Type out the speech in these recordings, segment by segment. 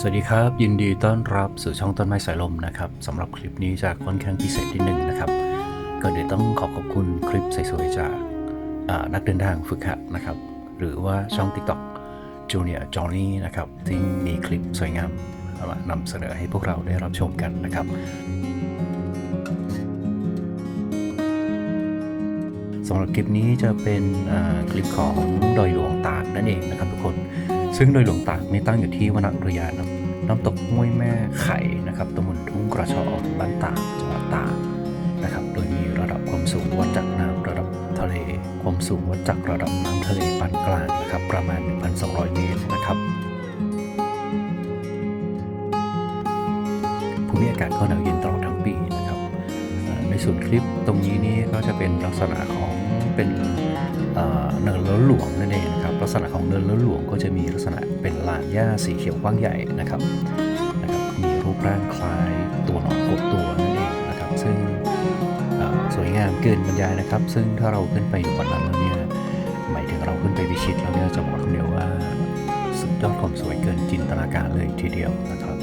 สวัสดีครับ ยินดีต้อนรับสู่ช่องต้นไม้สายลมนะครับสำหรับคลิปนี้จะค่อนข้างพิเศษนิดนึงนะครับก็เดี๋ยวต้องขอขอบคุณคลิปสวยๆจากนักเดินทางฝึกหัดนะครับ หรือว่าช่อง TikTok Junior Johnny นะครับที่มีคลิปสวยงามมานำเสนอให้พวกเราได้รับชมกันนะครับสำหรับคลิปนี้จะเป็นคลิปของดอยหลวงตากนั่นเองนะครับ ซึ่งโดยหลวงตากนี่ตั้งอยู่ที่วนอุทยานน้ำน้ำตกห้วยแม่ไข่นะครับตำบลทุ่งกระชอบ้านตากจังหวัดตากนะครับ โดยมีระดับความสูงวัดจากน้ำระดับทะเล ความสูงวัดจากระดับน้ำทะเลปานกลางนะครับ ประมาณ 1,200 เมตรนะครับภูมิอากาศก็หนาวเย็นตลอดทั้งปีนะครับ ในส่วนคลิปตรงนี้นี่ก็จะเป็นลักษณะของเป็น เอ่อเนินเล้นหลวงนั่นเองนะครับลักษณะของเนินเล้นหลวงก็จะมีลักษณะเป็นลานหญ้าสีเขียวกว้างใหญ่นะครับนะครับมีรูปร่างคล้ายตัวหนอนกบตัวนั่นเองนะครับซึ่งสวยงามเกินบรรยายนะครับ ซึ่งถ้าเราขึ้นไปอยู่บนนั้นแล้วเนี่ยหมายถึงเราขึ้นไปพิชิตแล้วเนี่ยจะบอกคำเดียวว่าสุดยอดความสวยเกินจินตนาการเลยทีเดียวนะครับ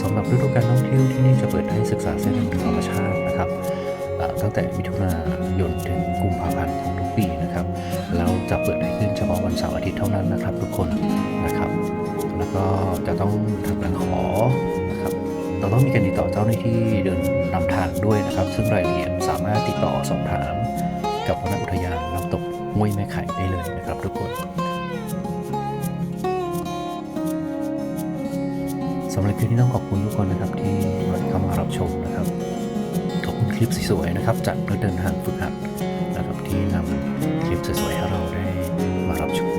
สำหรับฤดูการท่องเที่ยวที่นี่จะเปิดให้ศึกษาเส้นทางธรรมชาตินะครับ ตั้งแต่มิถุนายนถึงกุมภาพันธ์ของทุกปีนะครับแล้วจะเปิดให้ขึ้นเฉพาะวันเสาร์อาทิตย์เท่านั้นนะครับ ทุกคนนะครับ แล้วก็จะต้องทำการขอนะครับเราต้องมีการติดต่อเจ้าหน้าที่เดินนำทางด้วยนะครับ ซึ่งรายละเอียดสามารถติดต่อสอบถาม กับวรรณอุทยานน้ำตกห้วยแม่ไข่ได้เลยนะครับ ทุกคนสำหรับคลิปนี้ต้องขอบคุณทุกคนนะครับที่เข้ามารับชมนะครับ คลิปสวยๆนะครับ จากนักเดินทางฝึกหัดนะครับที่นำคลิปสวยๆให้เราได้มารับชม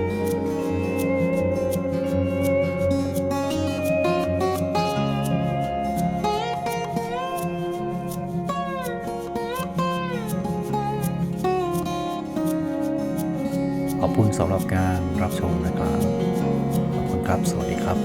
ขอบคุณสำหรับการรับชมนะครับ ขอบคุณครับ สวัสดีครับ